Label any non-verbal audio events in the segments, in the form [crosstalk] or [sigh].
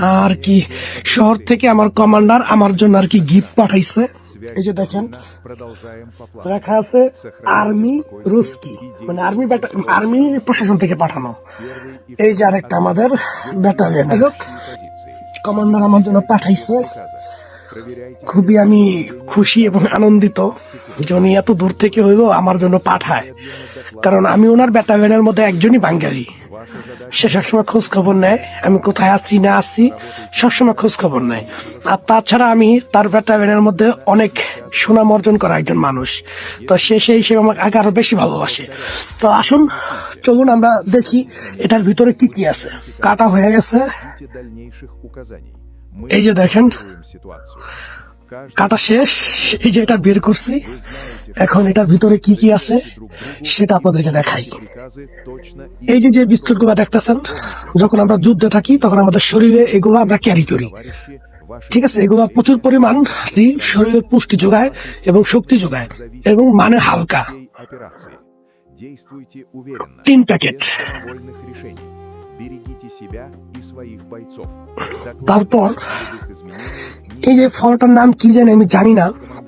আর কি? শহর থেকে আমার কমান্ডার আমার জন্য আর কি গিফট পাঠাইছে। এই যে দেখেন, লেখা আছে আর্মি রুস্কি মানে আর্মি আর্মি প্রশাসন থেকে পাঠানো। এই যে আরেকটা আমাদের ব্যাটালিয়ন কমান্ডার আমার জন্য পাঠাইছে। খুবই আমি খুশি এবং আনন্দিত যে এত দূর থেকে হইল আমার জন্য পাঠায়। কারণ আমি ওনার ব্যাটালিয়নের মধ্যে একজনই বাঙ্গালি সে সবসময় খোঁজ খবর নেয় আমি কোথায় আছি না আছি সবসময় খোঁজ খবর নেয়। আর তাছাড়া আমি তার ব্যাটাবেনের মধ্যে অনেক সুনাম অর্জন করা একজন মানুষ। তো সে সেই হিসেবে আমাকে আগে আরও বেশি ভালোবাসে। তো আসুন চলুন আমরা দেখি এটার ভিতরে কি কি আছে। কাটা হয়ে গেছে। এই যে দেখেন। কাটা শেষ, এই যে এটা বের করছি। এখন এটার ভিতরে কি কি আছে, সেটা আপনাদেরকে দেখাই। এই যে যে বিস্কুটগুলো দেখতেছেন, যখন আমরা যুদ্ধে থাকি, তখন আমাদের শরীরে এগুলো আমরা ক্যারি করি। ঠিক আছে, এগুলো প্রচুর পরিমাণ শরীরে পুষ্টি যোগায় এবং শক্তি যোগায় এবং মানে হালকা। তিন প্যাকেট। Берегите себя и своих бойцов. তারপর любых изменений, এই যে ফলটার নাম কি জানি আমি জানি না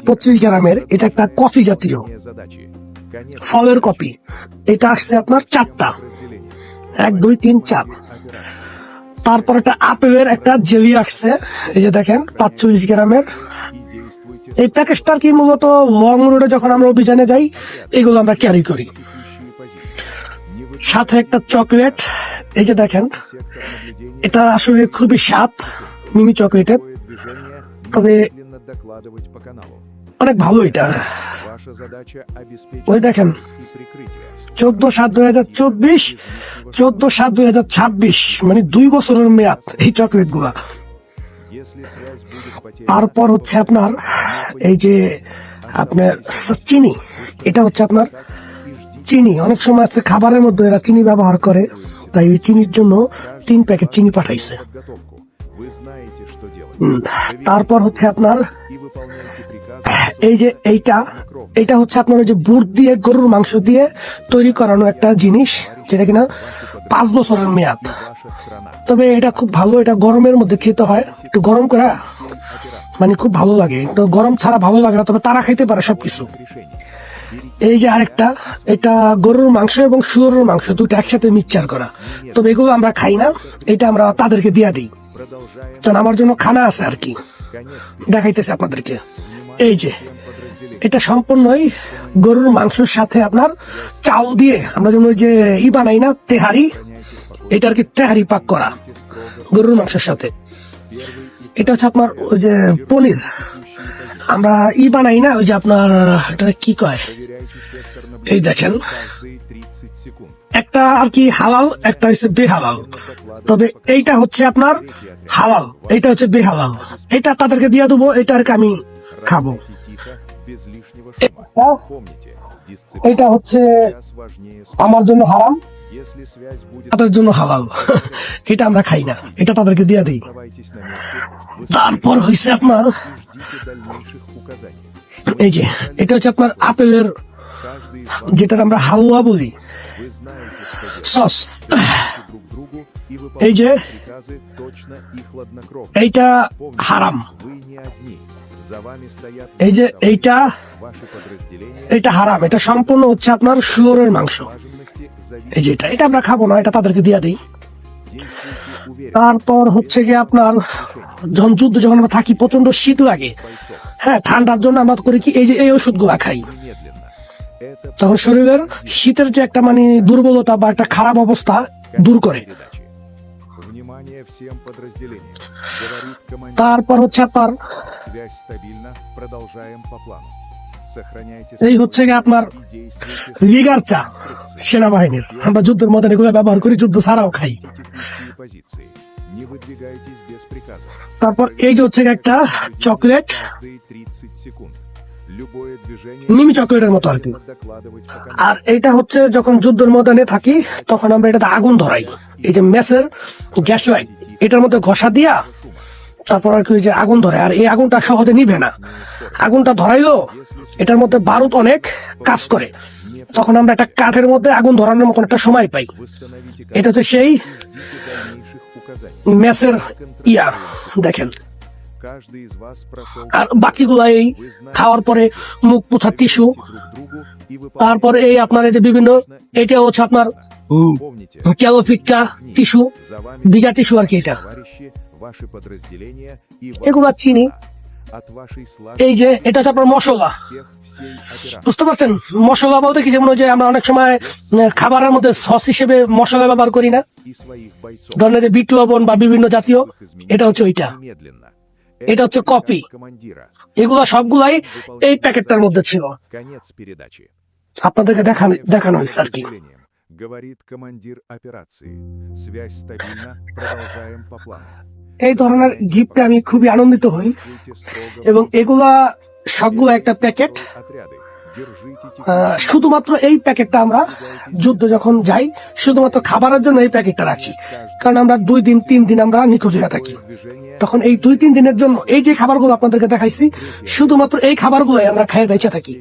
পঁচিশ গ্রামের এটা একটা কফি জাতীয় не задачи. Конец ফলের কপি এটা আসছে আপনার চারটা разделения. এক দুই তিন চার Операции. তারপর একটা আপেলের একটা জেলি আসছে এই যে দেখেন পাঁচচল্লিশ গ্রামের И действуйте এই প্যাকেজটার কি মূলত লং রোডে যখন আমরা অভিযানে যাই এগুলো আমরা ক্যারি করি текущие позиции. Не вы সাথে একটা চকলেট এই যে দেখেন, এটা আসলে খুবই স্বাদ, মিমি চকলেটের। তবে অনেক ভালো এটা। ওই দেখেন, চোদ্দ সাত দুই হাজার চব্বিশ, চোদ্দ সাত দুই হাজার ছাব্বিশ মানে দুই বছরের মেয়াদ এই চকলেটগুলা তারপর হচ্ছে আপনার এই যে আপনার চিনি, এটা হচ্ছে আপনার চিনি। অনেক সময় আছে খাবারের মধ্যে এরা চিনি ব্যবহার করে। তাই ওই চিনির জন্য তিন প্যাকেট চিনি পাঠাইছে। তারপর হচ্ছে আপনার, এই যে এইটা এটা হচ্ছে আপনার যে বুট দিয়ে, গরুর মাংস দিয়ে তৈরি করানো একটা জিনিস, যেটা কিনা পাঁচ বছরের মেয়াদ। তবে এটা খুব ভালো, এটা গরমের মধ্যে খেতে হয়। একটু গরম করা মানে খুব ভালো লাগে। তো গরম ছাড়া ভালো লাগে না, তবে তারা খাইতে পারে সবকিছু। এই যে আরেকটা, এটা গরুর মাংস এবং শুয়োরের মাংস, দুটো একসাথে মিক্সচার করা। তবে এগুলো আমরা খাই না, এটা আমরা তাদেরকে দিয়ে দিই। কারণ আমার জন্য খানা আছে আর কি। দেখাইতেছে আপনাদেরকে। এই যে, এটা সম্পূর্ণই গরুর মাংসের সাথে আপনার চাউল দিয়ে, আমরা যেমন যে ই বানাই না, তেহারি, এটা আর কি তেহারি পাক করা, গরুর মাংসের সাথে। এটা হচ্ছে আপনার ওই যে পনির। আমরা ই বানাই না, ওই যে আপনার এটা কি কয়? এই দেখেন, একটা আর কি হালাল, একটা হচ্ছে বেহালাল। তবে এইটা হচ্ছে আপনার হালাল, এইটা হচ্ছে বেহালাল। এটা তাদেরকে দিয়ে দেবো, এটা আর কি আমি খাব। এটা হচ্ছে আমার জন্য হারাম, তাদের জন্য হালাল। [laughs] এটা আমরা খাই না, এটা তাদেরকে দিয়ে দিই। তারপর হয়েছে আপনার, এই যে, এটা হচ্ছে আপনার আপেলের যেটা আমরা হালুয়া বলি। সস। এই যে, এইটা হারাম। এই যে, এইটা এটা হারাম। এটা সম্পূর্ণ হচ্ছে আপনার শুয়োরের মাংস। এই যেটা এটা আমরা খাব না, এটা তাদেরকে দিয়ে দিই। তারপর হচ্ছে গিয়ে আপনার, যখন যুদ্ধ, যখন আমরা থাকি প্রচণ্ড শীত লাগে। হ্যাঁ ঠান্ডার জন্য আমরা করি কি, এই যে এই ওষুধগুলা খাই। তখন শরীরের শীতের যে একটা মানে দুর্বলতা বা একটা খারাপ অবস্থা দূর করে। তারপর হচ্ছে আপনার এই হচ্ছে আপনার লিগার চা সেনাবাহিনীর। আমরা যুদ্ধের মতো এগুলো ব্যবহার করি, যুদ্ধ ছাড়াও খাই। তারপর এই যে হচ্ছে একটা চকলেট। মিমি চকলেটের মতো আর কি। আর এটা হচ্ছে যখন যুদ্ধের ময়দানে থাকি তখন আমরা এটাতে আগুন ধরাই। এই যে ম্যাসের গ্যাস লাইট এটার মধ্যে ঘষা দিয়া তারপর আর কি যে আগুন ধরে। আর এই আগুনটা সহজে নিবে না। আগুনটা ধরাইলো এটার মধ্যে বারুদ অনেক কাজ করে। তখন আমরা একটা কাঠের মধ্যে আগুন ধরানোর মতন একটা সময় পাই। এটা হচ্ছে সেই মেসের ইয়া দেখেন। আর বাকিগুলা এই খাওয়ার পরে মুখ পোছা টিস্যু তারপরে এই আপনার এই যে বিভিন্ন এটা হচ্ছে আপনার ক্যালোফিকা টিস্যু ভিজা টিস্যু আর কি এটা। এগুলো চিনি এই যে এটা হচ্ছে আপনার মশলা। বুঝতে পারছেন? মশলা বলতে কি যেমন যে আমরা অনেক সময় খাবারের মধ্যে সস হিসেবে মশলা ব্যবহার করি না। ধরনের যে বিট লবণ বা বিভিন্ন জাতীয় এটা হচ্ছে ওইটা। এটা হচ্ছে কপি командира. এগুলা সবগুলাই এই প্যাকেটটার মধ্যে ছিল Конец передачи. আপনাদেরকে দেখানো দেখানো হয়েছে আর কি Подразделением, Говорит командир операции. Связь стабильна. Продолжаем по плану. এই ধরনের গিফটে আমি খুবই আনন্দিত হই Действуйте строго. এবং এগুলা সবগুলো একটা প্যাকেট শুধুমাত্র এই প্যাকেটটা আমরা যুদ্ধ যখন যাই, শুধুমাত্র খাবারের জন্য এই প্যাকেটটা রাখি কারণ আমরা দুই দিন, তিন দিন আমরা নিখোঁজ হয়ে থাকি। তখন এই দুই, তিন দিনের জন্য এই যে খাবারগুলো আপনাদেরকে দেখাইছি, শুধুমাত্র এই খাবারগুলোই আমরা খেয়ে বেঁচে থাকি।